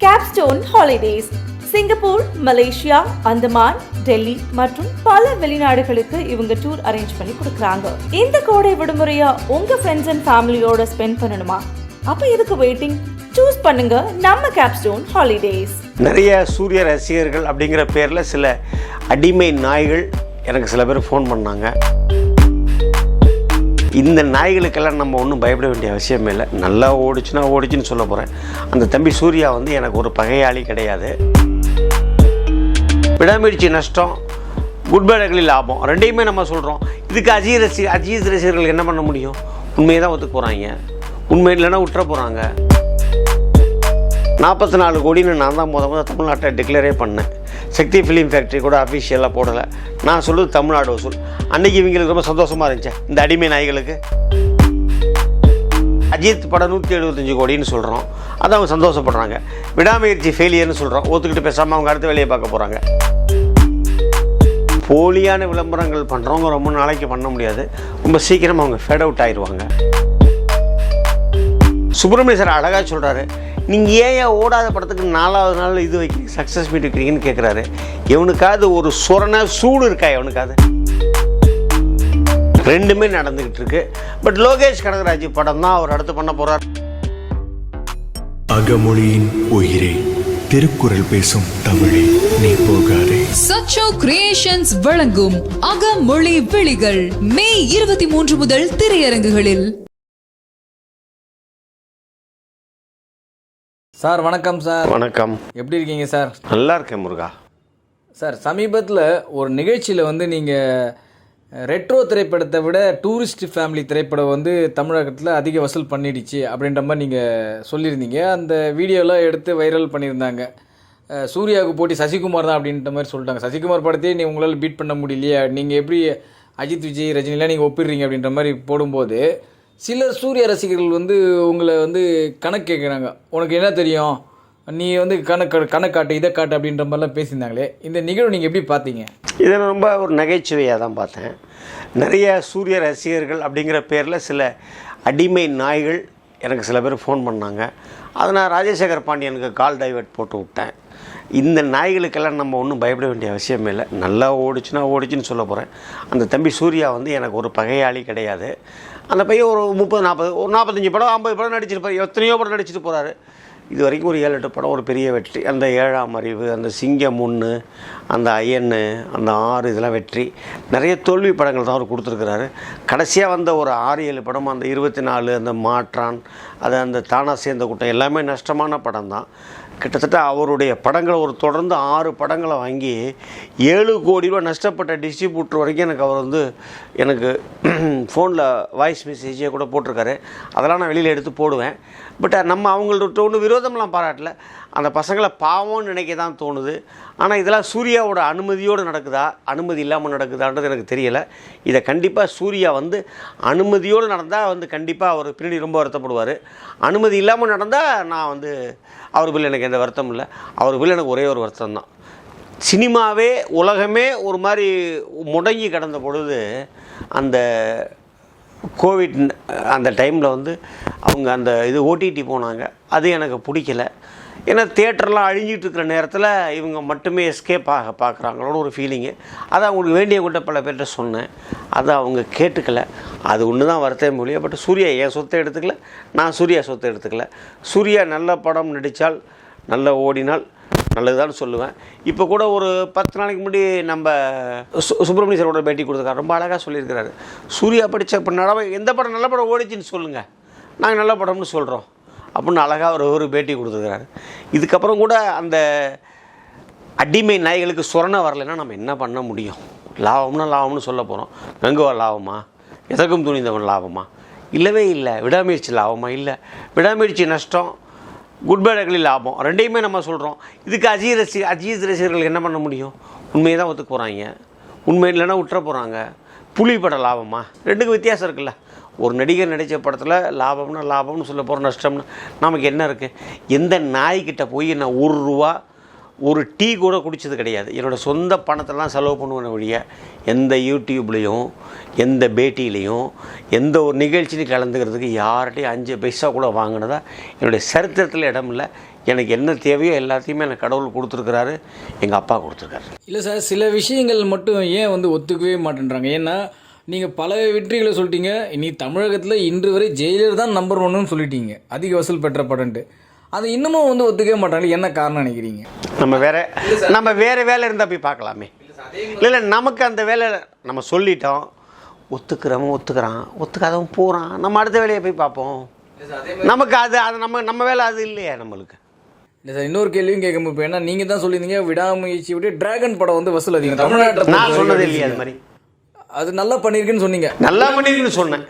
Capstone holidays Singapore Malaysia Andaman Delhi மற்றும் பல வெளிநாடுகளுக்கு இவங்க டூர் அரேஞ்ச் பண்ணி கொடுக்குறாங்க. இந்த கோடை விடுமுறையா உங்க ஃப்ரெண்ட்ஸ் அண்ட் ஃபேமிலியோட ஸ்பெண்ட் பண்ணணுமா? அப்ப எதுக்கு வெயிட்டிங் சூஸ் பண்ணுங்க நம்ம கேப்ஸ்டோன் ஹாலிடேஸ் நிறைய சூரிய ரசிகர்கள் அப்படிங்கிற பேரில் சில அடிமை நாய்கள் எனக்கு சில பேர் ஃபோன் பண்ணாங்க. இந்த நாய்களுக்கெல்லாம் நம்ம ஒன்றும் பயப்பட வேண்டிய அவசியமே இல்லை. நல்லா ஓடிச்சுன்னா ஓடிச்சுன்னு சொல்ல போகிறேன் அந்த தம்பி சூர்யா வந்து எனக்கு ஒரு பகையாளி கிடையாது. விடாமுயற்சி நஷ்டம் குட் பேடகளில் லாபம். ரெண்டையுமே நம்ம சொல்கிறோம் இதுக்கு அஜித் ரசி அஜித் ரசிகர்கள் என்ன பண்ண முடியும்? உண்மையை தான் ஒத்துக்க போகிறாங்க உண்மை இல்லைன்னா விட்டுற போகிறாங்க நாற்பத்தி நாலு கோடின்னு நான் தான் முத முத தமிழ்நாட்டை டிக்ளேரே பண்ணேன். சக்தி ஃபிலிம் ஃபேக்ட்ரி கூட அஃபிஷியலாக போடலை. நான் சொல்லுது தமிழ்நாடு வசூல். அன்னைக்கு இவங்களுக்கு ரொம்ப சந்தோஷமாக இருந்துச்சு இந்த அடிமை நாய்களுக்கு. அஜித் படம் நூற்றி எழுபத்தஞ்சு கோடின்னு சொல்கிறோம் அதை அவங்க சந்தோஷப்படுறாங்க. விடாமுயற்சி ஃபெயிலியர்னு சொல்கிறோம் ஒத்துக்கிட்டு பேசாமல் அவங்க அடுத்த வேலையை பார்க்க போகிறாங்க போலியான விளம்பரங்கள் பண்ணுறவங்க ரொம்ப நாளைக்கு பண்ண முடியாது. ரொம்ப சீக்கிரம் அவங்க ஃபேட் அவுட் ஆயிடுவாங்க சுப்பிரமணிய சார் அழகாக சொல்கிறாரு நீங்கள் ஏன் ஓடாத படத்துக்கு நாலாவது நாள் இது வைக்கிறீங்க சக்ஸஸ் மீட் வைக்கிறீங்கன்னு கேட்குறாரு எவனுக்காவது ஒரு சொரண சூடு இருக்கா எவனுக்காவது ரெண்டுமே நடந்துக்கிட்டு இருக்கு. பட் லோகேஷ் கனகராஜ் படம் தான் அவர் அடுத்து பண்ண போகிறார் அகமொழியின் உயிரே திருக்குறள் பேசும் தமிழே நீ போகாதே. சச்சோ கிரியேஷன்ஸ் வழங்கும் அகமொழி விழிகள் மே இருபத்தி மூன்று முதல் திரையரங்குகளில். சார் வணக்கம் சார். வணக்கம். எப்படி இருக்கீங்க சார்? நல்லா இருக்கேன் முருகா. சார் சமீபத்தில் ஒரு நிகழ்ச்சியில் வந்து நீங்கள் ரெட்ரோ திரைப்படத்தை விட டூரிஸ்ட் ஃபேமிலி திரைப்படம் வந்து தமிழகத்தில் அதிக வசூல் பண்ணிடுச்சு அப்படின்ற மாதிரி நீங்கள் சொல்லியிருந்தீங்க. அந்த வீடியோலாம் எடுத்து வைரல் பண்ணியிருந்தாங்க. சூர்யாவுக்கு போட்டி சசிகுமார் தான் அப்படின்ற மாதிரி சொல்லிட்டாங்க. சசிகுமார் படத்தையே நீ உங்களால் பீட் பண்ண முடியலையே. நீங்கள் எப்படி அஜித் விஜய் ரஜினிலாம் நீங்கள் ஒப்பிடுறீங்க அப்படின்ற மாதிரி போடும்போது சிலர் சூர்யா ரசிகர்கள் வந்து உங்களை வந்து கணக்கு கேட்குறாங்க உனக்கு என்ன தெரியும்? நீ வந்து கணக்கு கணக்காட்டு இதை காட்டு அப்படின்ற மாதிரிலாம் பேசியிருந்தாங்களே. இந்த நிகழ்வு நீங்கள் எப்படி பார்த்தீங்க? இதை நான் ரொம்ப ஒரு நகைச்சுவையாக தான் பார்த்தேன். நிறைய சூரிய ரசிகர்கள் அப்படிங்கிற பேரில் சில அடிமை நாய்கள் எனக்கு சில பேர் ஃபோன் பண்ணாங்க. அதை நான் ராஜசேகர் பாண்டியனுக்கு கால் டைவர்ட் போட்டு விட்டேன். இந்த நாய்களுக்கெல்லாம் நம்ம ஒன்றும் பயப்பட வேண்டிய அவசியமே இல்லை. நல்லா ஓடிச்சுன்னா ஓடிச்சுன்னு சொல்ல போகிறேன் அந்த தம்பி சூர்யா வந்து எனக்கு ஒரு பகையாளி கிடையாது. அந்த பையன் ஒரு முப்பது நாற்பது ஒரு நாற்பத்தஞ்சு படம் ஐம்பது படம் நடிச்சிருப்பார் எத்தனையோ படம் நடிச்சிட்டு போகிறாரு இது வரைக்கும் ஒரு ஏழு எட்டு படம் ஒரு பெரிய வெற்றி. அந்த ஏழாம் அறிவு அந்த சிங்கம் ஒன்று அந்த அயன்னு அந்த ஆறு இதெல்லாம் வெற்றி. நிறைய தோல்வி படங்கள் தான் அவர் கொடுத்துருக்குறாரு. கடைசியாக வந்த ஒரு ஆறு ஏழு படம் அந்த இருபத்தி நாலு அந்த மாற்றான் அது அந்த தானா சேர்ந்த கூட்டம் எல்லாமே நஷ்டமான படம் தான் கிட்டத்தட்ட அவருடைய படங்களை ஒரு தொடர்ந்து ஆறு படங்களை வாங்கி ஏழு கோடி ரூபா நஷ்டப்பட்ட டிஸ்ட்ரிபியூட்டர் வரைக்கும் எனக்கு அவர் வந்து எனக்கு ஃபோனில் வாய்ஸ் மெசேஜே கூட போட்டிருக்காரு. அதெல்லாம் நான் வெளியில் எடுத்து போடுவேன். பட் நம்ம அவங்கள்ட்ட ஒன்று விரோதம்லாம் பாராட்டல. அந்த பசங்களை பாவம்னு நினைக்க தான் தோணுது. ஆனால் இதெல்லாம் சூர்யாவோட அனுமதியோடு நடக்குதா? அனுமதி இல்லாமல் நடக்குதான்றது எனக்கு தெரியலை. இதை கண்டிப்பாக சூர்யா வந்து அனுமதியோடு நடந்தால் வந்து கண்டிப்பாக அவர் பின்னாடி ரொம்ப வருத்தப்படுவார். அனுமதி இல்லாமல் நடந்தால் நான் வந்து அவர் பில் எனக்கு எந்த வருத்தம் இல்லை. அவர் பில் எனக்கு ஒரே ஒரு வருத்தம் தான் சினிமாவே உலகமே ஒரு மாதிரி முடங்கி கிடந்த பொழுது அந்த கோவிட் அந்த டைமில் வந்து அவங்க அந்த இது ஓடிடி போனாங்க. அது எனக்கு பிடிக்கல. ஏன்னா தேட்டர்லாம் அழிஞ்சிட்டு இருக்கிற நேரத்தில் இவங்க மட்டுமே எஸ்கேப் ஆக பார்க்குறாங்களோட ஒரு ஃபீலிங்கு அதை அவங்களுக்கு வேண்டிய வேண்டியவங்கள்ட்ட பல பேர்கிட்ட சொன்னேன். அதை அவங்க கேட்டுக்கல. அது ஒன்று தான் வருத்தம் மொழியா பட் சூர்யா என் சொத்தை எடுத்துக்கல. நான் சூர்யா சொத்தை எடுத்துக்கல. சூர்யா நல்ல படம் நடித்தால் நல்ல ஓடினால் நல்லதுதான் சொல்லுவேன். இப்போ கூட ஒரு பத்து நாளைக்கு முன்னாடி நம்ம சு சுப்பிரமணிய சாரோட பேட்டி கொடுத்துருக்காரு. ரொம்ப அழகாக சொல்லியிருக்கிறாரு. சூர்யா படித்த இப்போ நல்ல எந்த படம் நல்ல படம் ஓடிச்சுன்னு சொல்லுங்கள் நாங்கள் நல்ல படம்னு சொல்கிறோம் அப்படின்னு அழகாக ஒரு ஒரு பேட்டி கொடுத்துருக்குறாரு. இதுக்கப்புறம் கூட அந்த அடிமை நாய்களுக்கு சொரணை வரலைன்னா நம்ம என்ன பண்ண முடியும்? லாபம்னா லாபம்னு சொல்ல போகிறோம் கங்குவா லாபமா? எதற்கும் துணிந்தவன் லாபமா? இல்லவே இல்லை. விடாமுயற்சி லாபமா? இல்லை. விடாமுயற்சி நஷ்டம் குட் பேடுகளில் லாபம். ரெண்டையுமே நம்ம சொல்கிறோம் இதுக்கு அஜித் ரசி அஜித் ரசிகர்கள் என்ன பண்ண முடியும்? உண்மையை தான் ஒத்துக்க போகிறாங்க உண்மை இல்லைன்னா விட்டுற போகிறாங்க புலி பட லாபமா? ரெண்டுக்கும் வித்தியாசம் இருக்குல்ல. ஒரு நடிகர் நடித்த படத்தில் லாபம்னா லாபம்னு சொல்ல போகிற நஷ்டம்னு நமக்கு என்ன இருக்குது எந்த நாய்கிட்ட போய் நான் ஒரு ரூபா ஒரு டீ கூட குடித்தது கிடையாது. என்னோடய சொந்த பணத்தெல்லாம் செலவு பண்ணுவேன் வழிய எந்த யூடியூப்லேயும் எந்த பேட்டியிலையும் எந்த ஒரு நிகழ்ச்சியிலும் கலந்துக்கிறதுக்கு யார்கிட்டையும் அஞ்சு பைசா கூட வாங்கினதா என்னுடைய சரித்திரத்தில் இடம் இல்லை. எனக்கு என்ன தேவையோ எல்லாத்தையுமே எனக்கு கடவுள் கொடுத்துருக்கிறாரு எங்கள் அப்பா கொடுத்துருக்காரு. இல்லை சார் சில விஷயங்கள் மட்டும் ஏன் வந்து ஒத்துக்கவே மாட்டேன்றாங்க? ஏன்னா நீங்கள் பல வெற்றிகளை சொல்லிட்டீங்க. இனி தமிழகத்தில் இன்று வரை ஜெயிலர் தான் நம்பர் ஒன்றுன்னு சொல்லிட்டீங்க. அதிக வசூல் பெற்ற படம்ட்டு அதை இன்னமும் வந்து ஒத்துக்கவே மாட்டாங்க. என்ன காரணம் நினைக்கிறீங்க? நம்ம வேற நம்ம வேற வேலை இருந்தால் போய் பார்க்கலாமே. இல்லை இல்லை நமக்கு அந்த வேலை நம்ம சொல்லிட்டோம். ஒத்துக்கிறவன் ஒத்துக்கிறான். ஒத்துக்காதவன் போகிறான் நம்ம அடுத்த வேலையை போய் பார்ப்போம். நமக்கு அது அது நம்ம நம்ம வேலை அது இல்லையா நம்மளுக்கு. இல்லை சார் இன்னொரு கேள்வியும் கேட்க இப்போ ஏன்னா நீங்கள் தான் சொல்லியிருந்தீங்க விடாமுயற்சி விட்டு டிராகன் படம் வந்து வசூல் அதிகம். தமிழ்நாட்டில் நான் சொன்னது இல்லையா அது மாதிரி. அது நல்லா பண்ணியிருக்குன்னு சொன்னீங்க. நல்லா பண்ணிருக்குன்னு சொன்னேன்.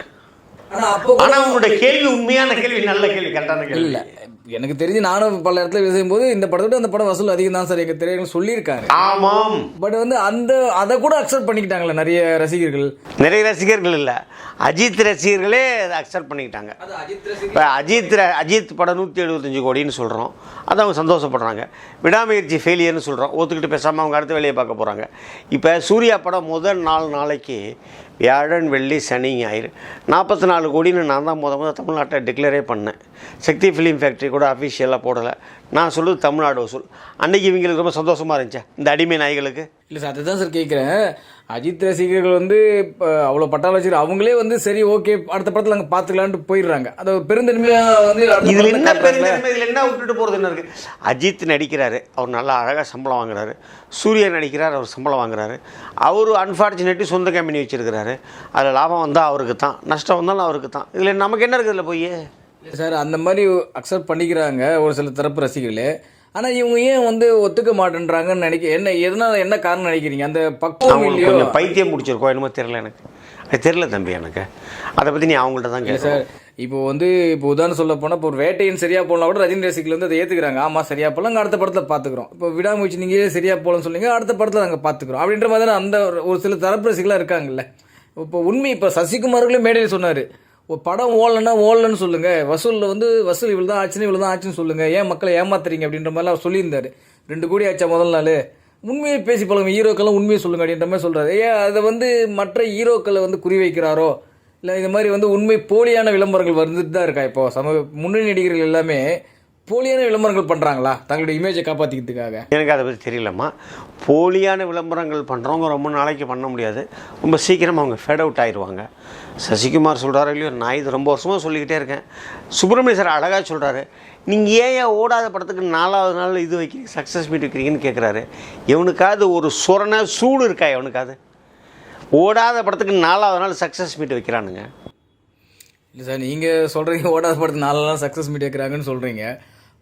ஆனால் உங்களோட கேள்வி உண்மையான கேள்வி நல்ல கேள்வி கரெக்டான கேள்வி. இல்லை. எனக்கு தெரிஞ்சு நானும் பல இடத்துல விசையும் போது இந்த படத்தோட அந்த படம் வசூல் அதிகம் தான் சார். எங்கள் திரையரங்கு சொல்லியிருக்காங்க ஆமாம். பட் வந்து அந்த அதை கூட அக்செப்ட் பண்ணிக்கிட்டாங்களே நிறைய ரசிகர்கள். நிறைய ரசிகர்கள் இல்லை. அஜித் ரசிகர்களே அதை அக்செப்ட் பண்ணிக்கிட்டாங்க. இப்போ அஜித் ர- அஜித் படம் நூற்றி எழுபத்தஞ்சு கோடின்னு சொல்கிறோம் அதை அவங்க சந்தோஷப்படுறாங்க. விடாமுயற்சி ஃபெயிலியர்னு சொல்கிறோம் ஒத்துக்கிட்டு பேசாமல் அவங்க அடுத்த வேலையை பார்க்க போகிறாங்க இப்போ சூர்யா படம் முதல் நாலு நாளைக்கு வியாழன் வெள்ளி சனி ஞாயிறு. நாற்பத்தி நாலு கோடின்னு நான் தான் முத முதல் தமிழ்நாட்டை டிக்ளரே பண்ணேன். சக்தி ஃபிலிம் ஃபேக்ட்ரி கூட அஃபிஷியலாக போடலை. நான் சொல்லுது தமிழ்நாடு வசூல். அன்றைக்கி இவங்களுக்கு ரொம்ப சந்தோஷமாக இருந்துச்சு இந்த அடிமை நாய்களுக்கு? இல்லை சார் அதுதான் சார் கேட்குறேன் அஜித் ரசிகர்கள் வந்து இப்போ அவ்வளோ பட்டாள வச்சிரு அவங்களே வந்து சரி ஓகே அடுத்த படத்தில் அங்கே பார்த்துக்கலான்ட்டு போயிடுறாங்க. அதை பெருந்தன்மையாக வந்து இதில் என்ன. பெருந்தன்மை இதில் என்ன விட்டுட்டு போகிறது என்ன இருக்குது அஜித் நடிக்கிறாரு அவர் நல்லா அழகாக சம்பளம் வாங்குறாரு. சூர்யா நடிக்கிறார் அவர் சம்பளம் வாங்குறாரு. அவர் அன்ஃபார்ச்சுனேட்லி சொந்த கம்பெனி வச்சிருக்கிறாரு. அதில் லாபம் வந்தால் அவருக்கு தான் நஷ்டம் வந்தாலும் அவருக்கு தான். இதில் நமக்கு என்ன இருக்குதுல்ல போய்? இல்லை சார் அந்த மாதிரி அக்செப்ட் பண்ணிக்கிறாங்க ஒரு சில தரப்பு ரசிகர்களே. ஆனால் இவங்க ஏன் வந்து ஒத்துக்க மாட்டேன்றாங்கன்னு நினைக்க என்ன எதனால என்ன காரணம் நினைக்கிறீங்க? அந்த பக்குவம் இல்லையோ? பைத்தியம் முடிச்சிருக்கோம் என்னமோ தெரில எனக்கு. அது தெரில தம்பி எனக்கு. அதை பற்றி நீ அவங்கள்ட்ட தான் கேட்க சார் இப்போ வந்து இப்போ உதாரணம் சொல்ல போனால் இப்போ ஒரு வேட்டையின் சரியா போகலாம் கூட ரஜினி ரசிகர்கள் வந்து அதை ஏற்றுக்கிறாங்க ஆமாம் சரியா போகலாம் அங்கே அடுத்த படத்தில் பார்த்துக்குறோம் இப்போ விடாமுயற்சி நீங்கள் சரியா போகலன்னு சொன்னீங்க அடுத்த படத்தில் நாங்கள் பார்த்துக்குறோம் அப்படின்ற மாதிரி அந்த ஒரு- சில தரப்பு ரசிகளாக இருக்காங்கல்ல. இப்போ உண்மை இப்போ சசிகுமார்களே மேடையில் சொன்னார். படம் ஓடலன்னா ஓடலன்னு சொல்லுங்கள் வசூலில் வந்து வசூல் இவ்வளோ தான் ஆச்சுன்னு இவ்வளோ தான் ஆச்சுன்னு சொல்லுங்கள் ஏன் மக்களை ஏமாத்துறீங்க அப்படின்ற மாதிரிலாம் சொல்லியிருந்தார். ரெண்டு கோடி ஆச்சா முதல் நாள்? உண்மையை பேசி பழகும் ஹீரோக்கெல்லாம் உண்மையை சொல்லுங்கள் அப்படின்ற மாதிரி சொல்கிறாரு ஏன் அதை வந்து மற்ற ஹீரோக்களை வந்து குறி வைக்கிறாரோ இல்லை இந்த மாதிரி வந்து உண்மை போலியான விளம்பரங்கள் வந்துட்டு தான் இருக்கா இப்போ? சம முன்னணி நடிகர்கள் எல்லாமே போலியான விளம்பரங்கள் பண்ணுறாங்களா தங்களுடைய இமேஜை காப்பாற்றிக்கிறதுக்காக எனக்கு அதை பற்றி தெரியலம்மா. போலியான விளம்பரங்கள் பண்ணுறவங்க ரொம்ப நாளைக்கு பண்ண முடியாது. ரொம்ப சீக்கிரம் அவங்க ஃபேட் அவுட் ஆயிடுவாங்க. சசிகுமார் சொல்கிறாரோ இல்லையோ நான் இது ரொம்ப வருஷமாக சொல்லிக்கிட்டே இருக்கேன். சுப்பிரமணிய சார் அழகாக சொல்கிறாரு நீங்கள் ஏன் ஓடாத படத்துக்கு நாலாவது நாள் இது வைக்கிறீங்க சக்ஸஸ் மீட் வைக்கிறீங்கன்னு கேட்குறாரு எவனுக்காவது ஒரு சொரண சூடு இருக்கா எவனுக்காவது? ஓடாத படத்துக்கு நாலாவது நாள் சக்ஸஸ் மீட் வைக்கிறானுங்க. இல்லை சார் நீங்கள் சொல்கிறீங்க ஓடாத படத்து நாளெல்லாம் சக்ஸஸ் மீட் கேட்குறாங்கன்னு சொல்கிறீங்க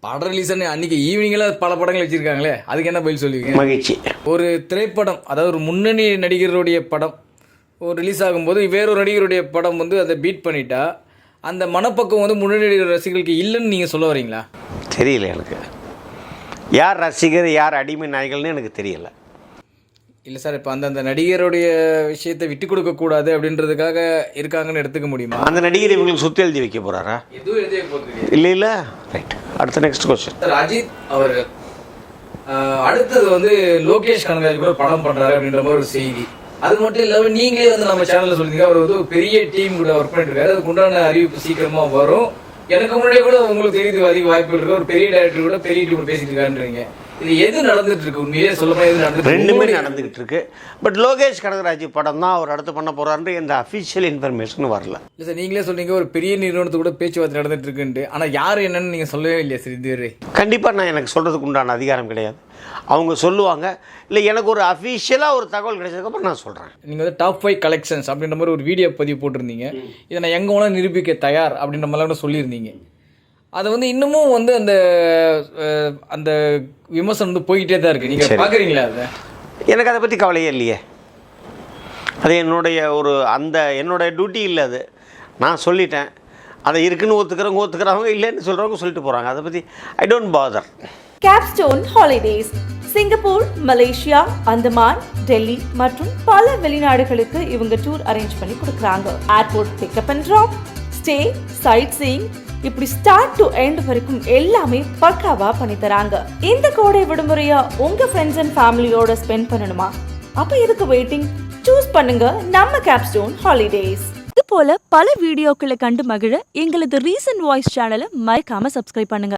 படம் ரிலீஸ் அன்னைக்கு ஈவினிங்கில் பல படங்கள் வச்சுருக்காங்களே. அதுக்கு என்ன பதில் சொல்லுவீங்க? மகிழ்ச்சி. ஒரு திரைப்படம் அதாவது ஒரு முன்னணி நடிகருடைய படம் ஒரு ரிலீஸ் ஆகும்போது வேறொரு நடிகருடைய படம் வந்து அதை பீட் பண்ணிட்டா அந்த மனப்பக்கம் வந்து முன்னணி நடிகர் ரசிகர்களுக்கு இல்லைன்னு நீங்கள் சொல்ல வரீங்களா? தெரியல எனக்கு. யார் ரசிகர் யார் அடிமை நாய்கள்னு எனக்கு தெரியல. இல்லை சார் இப்போ அந்தந்த நடிகருடைய விஷயத்தை விட்டு கொடுக்கக்கூடாது அப்படின்றதுக்காக இருக்காங்கன்னு எடுத்துக்க முடியுமா? அந்த நடிகர் இவங்களுக்கு சொத்து எழுதி வைக்க போகிறாரா எதுவும் எழுதிய போகிறது இல்லை இல்லை. ரைட் அடுத்த நெக்ஸ்ட் கொஸ்டின் சார் அஜித் ஆஹ், அடுத்தது வந்து லோகேஷ் கனகராஜ் கூட படம் பண்றாரு அப்படின்ற மாதிரி ஒரு செய்தி. அது மட்டும் இல்லாம நீங்களே வந்து நம்ம சேனல்ல சொல்லிருந்தீங்க அவர் வந்து ஒரு பெரிய டீம் கூட ஒர்க் பண்ணிட்டு இருக்காரு அதுக்கு உண்டான அறிவிப்பு சீக்கிரமா வரும். எனக்கு முன்னாடியே கூட உங்களுக்கு தெரியுது அதிக வாய்ப்புகள் இருக்கு. ஒரு பெரிய டைரக்டர் கூட பெரிய டீம் பேசிட்டு இருக்காருன்றீங்க. இது எது நடந்துட்டு இருக்கு? உண்மையிலே சொல்ல எது நடந்துட்டு ரெண்டுமே நடந்துக்கிட்டு இருக்கு. பட் லோகேஷ் கனகராஜ் படம் தான் அவர் அடுத்து பண்ண போறாருன்ற எந்த அஃபிஷியல் இன்ஃபர்மேஷன் வரல. இல்ல சார் நீங்களே சொன்னீங்க ஒரு பெரிய நிறுவனத்து கூட பேச்சுவார்த்தை நடந்துட்டு இருக்குன்ட்டு. ஆனா யாரு என்னன்னு நீங்க சொல்லவே இல்லையா சார் இதுவரை கண்டிப்பாக நான் எனக்கு சொல்கிறதுக்கு உண்டான அதிகாரம் கிடையாது. அவங்க சொல்லுவாங்க இல்லை எனக்கு ஒரு அஃபிஷியலாக ஒரு தகவல் கிடைச்சதுக்கப்புறம் நான் சொல்கிறேன் நீங்கள் வந்து டாப் ஃபைவ் கலெக்ஷன்ஸ் அப்படின்ற மாதிரி ஒரு வீடியோ பதிவு போட்டிருந்தீங்க. இதை நான் எங்கே வேணாலும் நிரூபிக்க தயார் அப்படின்ற மாதிரிலாம் கூட சொல்லியிருந்தீங்க. அதை வந்து இன்னமும் வந்து அந்த அந்த விமர்சனம் வந்து போய்கிட்டே தான் இருக்கு. நீங்கள். பார்க்குறீங்களா அதை? எனக்கு அதை பற்றி கவலையே இல்லையே. அது என்னுடைய ஒரு அந்த என்னுடைய டியூட்டி இல்லை அது. நான் சொல்லிட்டேன். அதை இருக்குன்னு ஒத்துக்கிறவங்க ஒத்துக்கிறவங்க இல்லைன்னு சொல்கிறவங்க சொல்லிட்டு போகிறாங்க அதை பற்றி I don't bother Capstone holidays Singapore Malaysia Andaman Delhi மற்றும் பல வெளிநாடுகளுக்கு இவங்க டூர் அரேஞ்ச் பண்ணி கொடுக்குறாங்க. Airport pickup and drop stay sightseeing இப்படி ஸ்டார்ட் டு எண்ட் வரைக்கும் எல்லாமே பக்காவா பண்ணி தராங்க இந்த கோடை விடுமுறைய உங்க ஃப்ரெண்ட்ஸ் அண்ட் ஃபேமிலியோட ஸ்பெண்ட் பண்ணணுமா? அப்ப எதுக்கு வெயிட்டிங் சூஸ் பண்ணுங்க நம்ம கேப்ஸ்டோன் ஹாலிடேஸ் இது போல பல வீடியோக்களை கண்டு மகிழ எங்களது ரீசன்ட் வாய்ஸ் சேனலை மறைக்காம சப்ஸ்கிரைப் பண்ணுங்க.